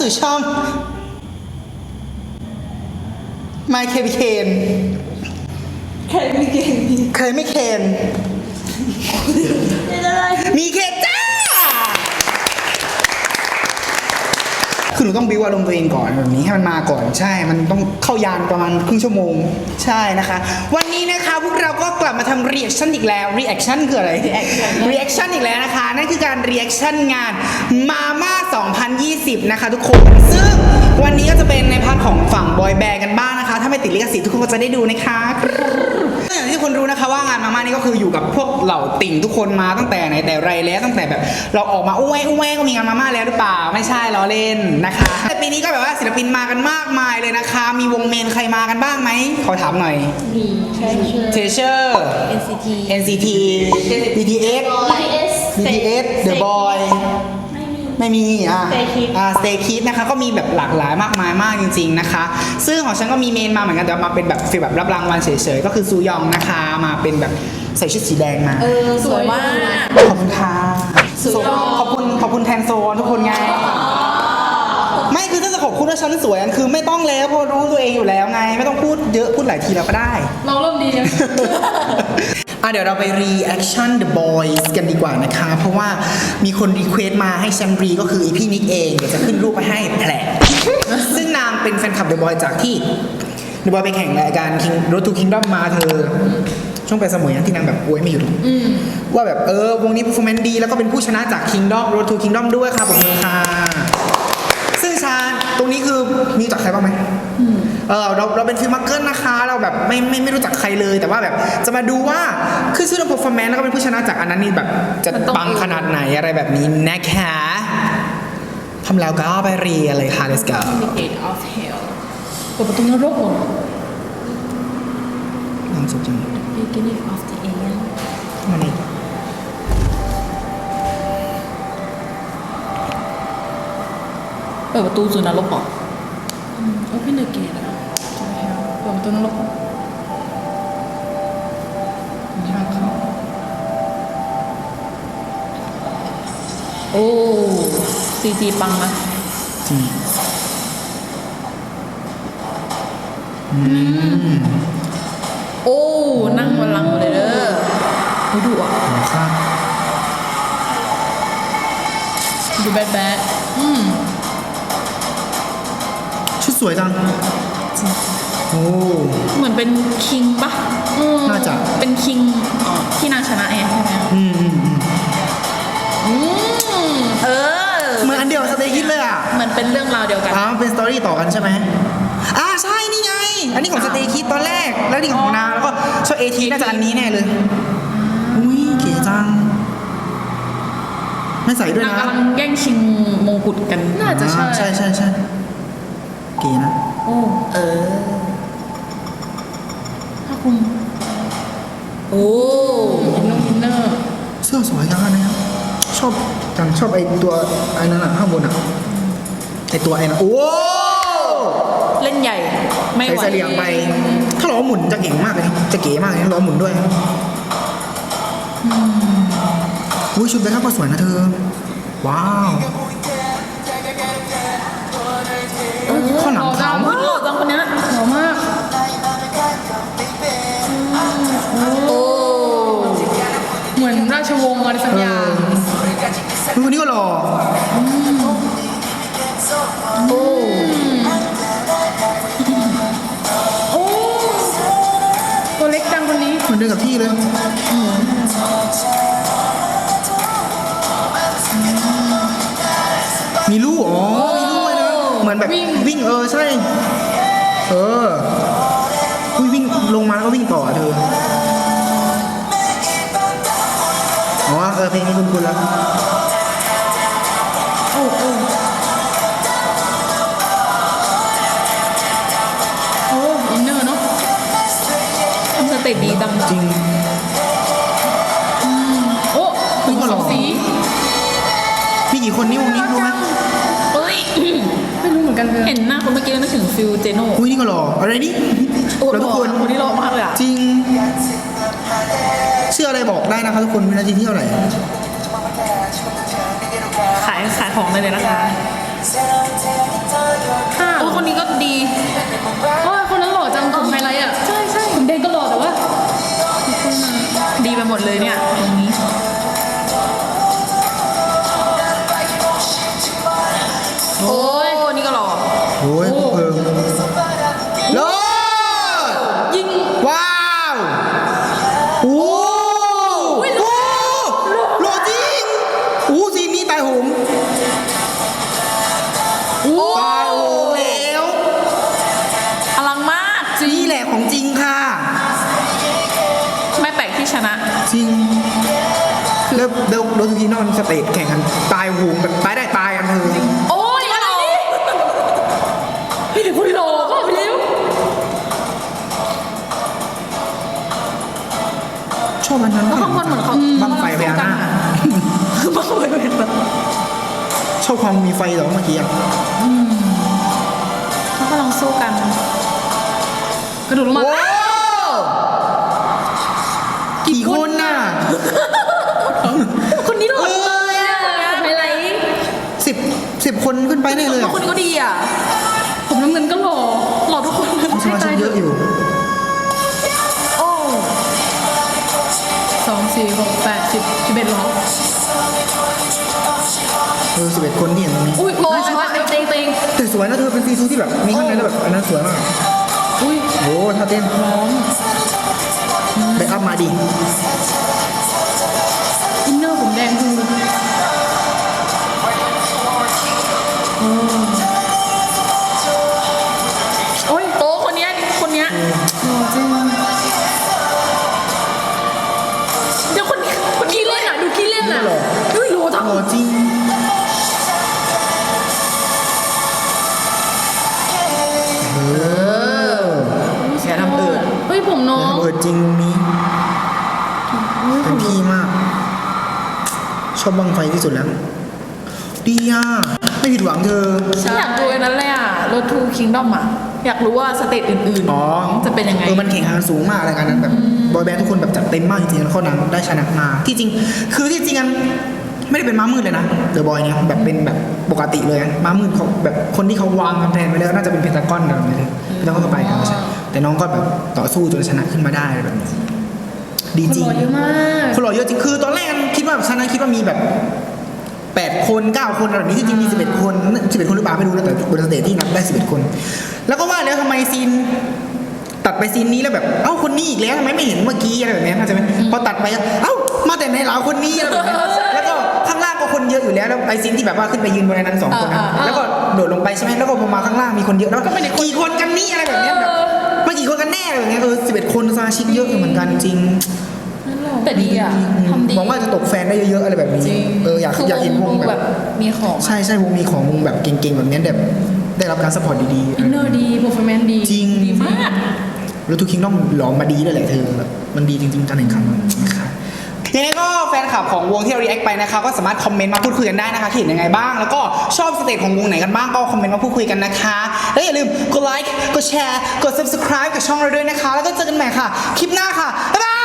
สู่ช่อง My k b k n ใครไม่เก่งมีเคยไม่เคน เป็นอะไร มีเคนจ้า คือหนูต้องบิวอารมณ์ตัวเองก่อนแบบนี้ให้มันมาก่อนใช่ มันต้องเข้ายานประมาณครึ่งชั่วโมงใช่นะคะ วันนี้นะคะพวกเราก็กลับมาทำ reaction อีกแล้ว reaction คืออะไร reaction อีกแล้วนะคะนั่นคือการ reaction งาน Mama 2020 นะคะทุกคนซึ่งวันนี้ก็จะเป็นในพาร์ทของฝั่งบอยแบนด์กันบ้างนะคะ ถ้าไม่ติดลิขสิทธิ์ทุกคนก็จะได้ดูนะคะ อย่างที่คนรู้นะคะว่างานมาม่านี่ก็คืออยู่กับพวกเหล่าติ่งทุกคนมาตั้งแต่ไหนแต่ไรแล้วตั้งแต่แบบ เราออกมาอุ้ยอุ้ยก็มีงานมาม่าแล้วหรือเปล่า ไม่ใช่ล้อเล่นนะคะแต่ปีนี้ก็แบบว่าศิลปินมากันมากมายเลยนะคะ มีวงเมนใครมากันบ้างไหมขอถามหน่อยมีใช่เชื่อเทเชอร์ NCT NCT BTS BTS BTS The Boy ไม่มีไม่มีอะ Stray Kids อ่า Stay Kids นะคะก็มีแบบหลากหลายมากมายมากจริง ๆนะคะ ซึ่งของฉันก็มีเมนมาเหมือนกันแต่ว่ามาเป็นแบบฟีลแบบรับรางวัลเฉยๆก็คือซูยองนะคะมาเป็นแบบใส่ชุดสีแดงมา เออ สวยมาก ขอบคุณค่ะซูยองขอบคุณขอบคุณแทนโซนทุกคนไง ไม่คือถ้าจะขอบคุณว่าฉันสวยอันคือไม่ต้องแล้วเพราะรู้ตัวเองอยู่แล้วไง ไม่ต้องพูดเยอะพูดหลายทีแล้วก็ได้ เราเริ่มดีนะ อะเดี๋ยวเราไป reaction the boys กันดีกว่านะคะ เพราะว่ามีคนรีเควสต์มาให้แชมรีก็คืออีพี่นิกเอง เดี๋ยวจะขึ้นรูปไปให้แผลซึ่งนางเป็นแฟนคลับ The Boy จากที่ The Boy ไปแข่งรายการ King Road to Kingdom มาเธอ ช่วงไปสมุยนะที่นางแบบอวยไม่หยุดว่าแบบเออวงนี้ performance ดีแล้วก็เป็นผู้ชนะจาก Kingdom Road to Kingdom ด้วยค่ะผมมือค่ะ ซึ่งชาตรงนี้คือมีรู้จักใครบ้างไหม เออเราเราเป็นฟิลมักเกิลนะคะ เราแบบไม่ไม่ไม่รู้จักใครเลย แต่ว่าแบบจะมาดูว่าคือชื่อเรื่อง performance แล้วก็เป็นผู้ชนะจากอันนั้นนี่แบบจะมันต้องปังขนาดไหนอะไรแบบนี้นะคะทำแล้วก็ไปเรียนเลยค่ะ let's go Gate of Hell เปิดประตูนรกเหรอลองสุดจัง Beginning of the End มานี่เปิดประตูสู่นรกเหรอ Open the Gate of Hell เปิดประตูนรกเหรอทางเข้าโอ้ซีจีปังนะจริงโอ้ นั่งบัลลังก์เลยเด้อโอ้ดุอะหัวข้างดูแบดแบดอืมชุดสวยจัง โอ้ เหมือนเป็นคิงปะอืมน่าจะ เป็นคิงอ๋อที่นางชนะเองใช่ไหมอืมอืมอืมอืมเออเหมือนอันเดียวสเตย์คิดเลยอะเหมือนเป็นเรื่องราวเดียวกันอ้าวเป็นสตอรี่ต่อกันใช่ไหมอ่าใช่นี่ไง อันนี้ของสเตย์คิดตอนแรก แล้วนี่ของนางแล้วก็ชอบเอทีน่าจะอันนี้แน่เลย อุ้ยเก๋จัง ไม่ใส่ด้วยนางนะกำลังแย่งชิงมงกุฎกัน น่าจะใช่ อ่าใช่ใช่ใช่เก๋นะ โอ้ เออถ้า คุณโอ้อินโนอินเนอร์เสื้อสวยจังอันเนี้ยชอบจังชอบไอตัวไอ้นั้นอะข้างบนอะไอตัวไอ้นั้นโอ้เล่นใหญ่ ไม่ไหวใส่เสลียงไป ถ้าล้อหมุนจะเก่งมากเลยนะจะเก๋มากเลยนะล้อหมุนด้วยอุ้ยชุดแบ็คอัพก็สวยนะเธอ ว้าว ดูคนนี้ก็หล่อโอ้โอ้ตัวเล็กจังคนนี้ เหมือนเดินกับที่เลยมีลูกอ๋อมีลูกเลยนะ เหมือนแบบวิ่งวิ่งเออใช่ เอออุ้ยวิ่งลงมาแล้วก็วิ่งต่ออะเธอ อ๋อเออเพลงนี้คุณคุณแล้ว โอ้โอ้โอ้อินเนอร์เนาะทำสเตจดีจังจริงโอ้ถึงก็หสล่อองสีมีกี่คนนี่วงนี้รู้ไหมเอ้ยไม่รู้เหมือนกันเลยเห็นหน้าคนเมื่อกี้แล้วนึกถึงฟิลเจโน่อุ้ยนี่ก็หล่ออะไรนี่โอ้แล้วหทุล่กอคนคนนี้หล่อมากเลยอะจริง เชื่ออะไรบอกได้นะคะทุกคนวินาทีที่เท่าไหร่ ขายขายของเลยเลยนะคะโอ้คนนี้ก็ดีโอ้คนนั้นหล่อจังคุณไฮไลท์อะ ใช่ใช่คุณเดนก็หล่อแต่ว่า ดีไปหมดเลยเนี่ย แล้วเดลโดนทีนอนสเตจแข่งกันตายโหงแบบตายได้ตายกันเธอโอ้ยอะไรนี่พี่ถึงพูดโลก็ไปเร็วชอบอันนั้นแล้วข้างบนเหมือนเขาบังไฟพญานาคบังไฟพญานาคชอบความมีไฟเหรอเมื่อกี้อะเขากำลังสู้กัน กระโดดลงมา สิบสิบคนขึ้นไปได้เลยเหรอคนนี้ก็ดีอะ ผมน้ำเงินก็หล่อหล่อทุกคนสมาชิกเยอะอยู่ โอ้สองสี่หกแปดสิบสิบเอ็ดล้อเออสิบเอ็ดคนที่เห็นตรงนี้อุ้ยโอ้ยว่าเต็งเต็งเต็งแต่สวยนะเธอเป็นซีซูที่แบบมีข้างในแล้วแบบอันนั้นสวยมาก อุ้ยโอ้ท่าเต้นพร้อมแบ็คอัพมาดิอินเนอร์ผมแดงคือโอ้ ผมอย่าน้องทำเอิดจริงนี้เต็มที่มาก ชอบบังไฟที่สุดแล้ว ดีอะ ไม่ผิดหวังเธอฉันอยากดูอันนั้นเลยอะ Road to Kingdom อะ อยากรู้ว่าสเตจอื่นอ๋อๆจะเป็นยังไงเออมันแข่งขันสูงมากเลยกันนั้นแบบบอยแบนด์ทุกคนแบบจัดเต็มมากจริงๆแล้วเขานั้นได้ชนะมา ที่จริง คือที่จริงกันไม่ได้เป็นม้ามืดเลยนะเดอะบอยเนี่ยแบบเป็นแบบปกติเลยอะม้ามืดเขาแบบคนที่เขาวางกำแพงไว้แล้วน่าจะเป็นเพนตากอนอะไรแบบนี้เลยแล้วก็ไปกันไม่ใช่ แต่น้องก็แบบต่อสู้จนชนะขึ้นมาได้อะไรแบบนี้ดีคนจริงหล่อเยอะมากคนหล่อเยอะจริงคือตอนแรกคิดว่าชนะคิดว่ามีแบบ8คน9คนอะไรแบบนี้ที่จริงมี11คน11คนหรือเปล่าไม่รู้นะแต่บนสเตจที่นับได้11คน แล้วก็ว่าแล้วทำไมซีนตัดไปซีนนี้แล้วแบบเอ้าคนนี้อีกแล้วทำไมไม่เห็นเมื่อกี้อะไรแบบเนี้ยเข้าใจไหมพอตัดไปเอ้ามาแต่ในเหลาคนนี้อะไรแบบเนี้ยแล้วก็ข้างล่างก็คนเยอะอยู่แล้วแล้วไอซีนที่แบบว่าขึ้นไปยืนบนนั้นสองคนนะแล้วก็โดดลงไปใช่ไหมแล้วก็พอมาข้างล่างมีคนเยอะแล้วก็กี่คนกันนี่อะไรแบบเนี้ยแบบมากี่ คนกันแน่อะไรแบบเนี้ยเออ11คนสมาชิกเยอะเหมือนกันจริงแต่ดีอะทำดีหวังว่าจะตกแฟนได้เยอะๆอะไรแบบนี้จริงเอออยากคือยากเห็นวงแบแบบบมีของใช่ใช่วงมีของวงแบบเก่งๆแบบเนี้ยแบบได้รับการสปอร์ตดีๆอินเนอร์ดีโปรแฟร์แมนดีจริงดีมากแล้วทุกคิงต้องหลอมมาดีเลยแหละเธอแบบมันดีจริงๆการแข่งขันนะคะ ยังไงก็แฟนคลับของวงที่เรา react ไปนะคะก็สามารถคอมเมนต์มาพูดคุยกันได้นะคะคิดเห็นยังไงบ้าง แล้วก็ชอบสเตจของวงไหนกันบ้างก็คอมเมนต์มาพูดคุยกันนะคะ แล้วอย่าลืมกดไลค์กดแชร์กด subscribe กับช่องเราด้วยนะคะ แล้วก็เจอกันใหม่ค่ะ คลิปหน้าค่ะบ๊ายบาย